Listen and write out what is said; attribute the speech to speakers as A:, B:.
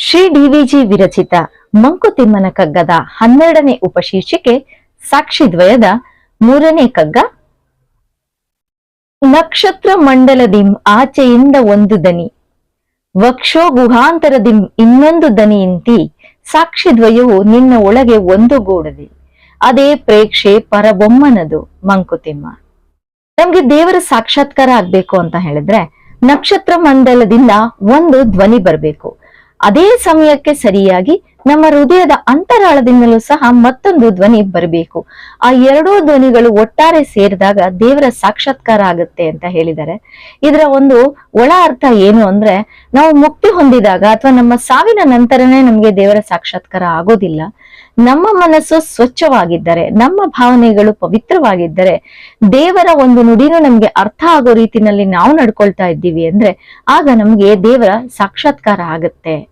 A: ಶ್ರೀ ಡಿವಿಜಿ ವಿರಚಿತ ಮಂಕುತಿಮ್ಮನ ಕಗ್ಗದ ಹನ್ನೆರಡನೇ ಉಪಶೀರ್ಷಿಕೆ ಸಾಕ್ಷಿದ್ವಯದ ಮೂರನೇ ಕಗ್ಗ. ನಕ್ಷತ್ರ ಮಂಡಲದಿಂ ಆಚೆಯಿಂದ ಒಂದು ದನಿ. ವಕ್ಷೋ ಗುಹಾಂತರದಿಂ ಇನ್ನೊಂದು ದನಿಯಿಂತಿ ಸಾಕ್ಷಿದ್ವಯವು ನಿನ್ನ ಒಳಗೆ ಒಂದುಗೂಡದೆ ಅದೇ ಪ್ರೇಕ್ಷೆ ಪರಬೊಮ್ಮನದು ಮಂಕುತಿಮ್ಮ. ನಮ್ಗೆ ದೇವರ ಸಾಕ್ಷಾತ್ಕಾರ ಆಗ್ಬೇಕು ಅಂತ ಹೇಳಿದ್ರೆ ನಕ್ಷತ್ರ ಮಂಡಲದಿಂದ ಒಂದು ಧ್ವನಿ ಬರಬೇಕು. ಅದೇ ಸಮಯಕ್ಕೆ ಸರಿಯಾಗಿ ನಮ್ಮ ಹೃದಯದ ಅಂತರಾಳದಿಂದಲೂ ಸಹ ಮತ್ತೊಂದು ಧ್ವನಿ ಬರಬೇಕು. ಆ ಎರಡೂ ಧ್ವನಿಗಳು ಒಟ್ಟಾರೆ ಸೇರಿದಾಗ ದೇವರ ಸಾಕ್ಷಾತ್ಕಾರ ಆಗುತ್ತೆ ಅಂತ ಹೇಳಿದ್ದಾರೆ. ಇದರ ಒಂದು ಒಳ ಅರ್ಥ ಏನು ಅಂದ್ರೆ, ನಾವು ಮುಕ್ತಿ ಹೊಂದಿದಾಗ ಅಥವಾ ನಮ್ಮ ಸಾವಿನ ನಂತರನೇ ನಮಗೆ ದೇವರ ಸಾಕ್ಷಾತ್ಕಾರ ಆಗೋದಿಲ್ಲ. ನಮ್ಮ ಮನಸ್ಸು ಸ್ವಚ್ಛವಾಗಿದ್ದರೆ, ನಮ್ಮ ಭಾವನೆಗಳು ಪವಿತ್ರವಾಗಿದ್ದರೆ, ದೇವರ ಒಂದು ನುಡಿನೂ ನಮ್ಗೆ ಅರ್ಥ ಆಗೋ ರೀತಿನಲ್ಲಿ ನಾವು ನಡ್ಕೊಳ್ತಾ ಇದ್ದೀವಿ ಅಂದ್ರೆ, ಆಗ ನಮ್ಗೆ ದೇವರ ಸಾಕ್ಷಾತ್ಕಾರ ಆಗತ್ತೆ.